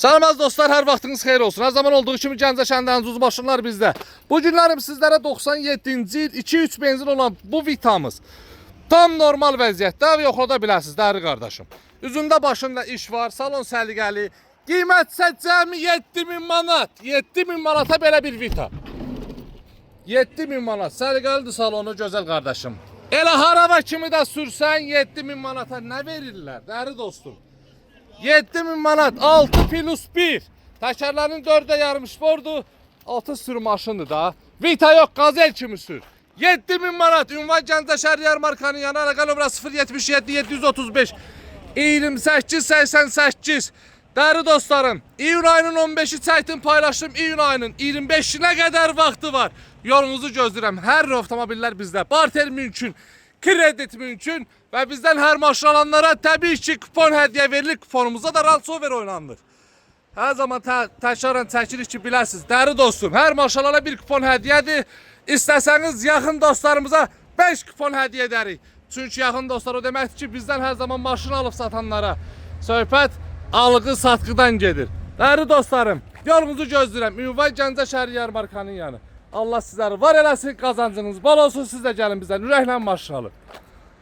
Salamaz dostlar, hər vaxtınız xeyir olsun. Hər zaman olduğu kimi Gəncə şəhərinin uz maşınlar bizdə. Bu günlərim sizlərə 97-ci il 2-3 benzin olan bu Vitamız tam normal vəziyyətdə və yoxlada bilərsiniz, dəri qardaşım. Üzündə başında iş var, salon səliqəli. Qiymət isə cəmi 7000 manat. 7000 manata belə bir Vita. 7000 manat. Səliqəlidir salonu, gözəl qardaşım. Elə harava kimi də sürsən 7000 manata nə verirlər? Dəri dostum. 7000 manat 6 plus 1. Təkərlərin 4-də yarım spordu. 6 sür maşındır da. Vita yox, qazel kimi sür. 7000 manat ünvan Gəncə şəhər yarmarkanın yanı əlaqə nömrə 077 735 28 88 Değerli dostlarım, iyun ayının 15'i çəkdim paylaşdım. İyun ayının 25'ine kadar vaxtı var. Yolunuzu gözləyirəm. Hər avtomobillər bizdə. Barter mümkün, kredit mümkün və bizdən hər maşın alanlara təbii ki kupon hədiyyə verilir. Kuponumuzda da Ransover oynanır. Hər zaman tə təkrarən çəkirik ki, biləsiniz. Dəri dostum, hər maşallara bir kupon hədiyyədir. İstəsəniz yaxın dostlarımıza 5 kupon hədiyyə edərik. Çünki yaxın dostlar o deməkdir ki, bizdən hər zaman maşın alıb satanlara söhbət algı satqıdan gedir. Dəri dostlarım, yolunuzu gözləyirəm. Ünvan Gəncə şəhəri yarmarkanın yanı. Allah sizləri var eləsin, qazancınız bol olsun. Siz də gəlin bizdən ürəklə maşın alın.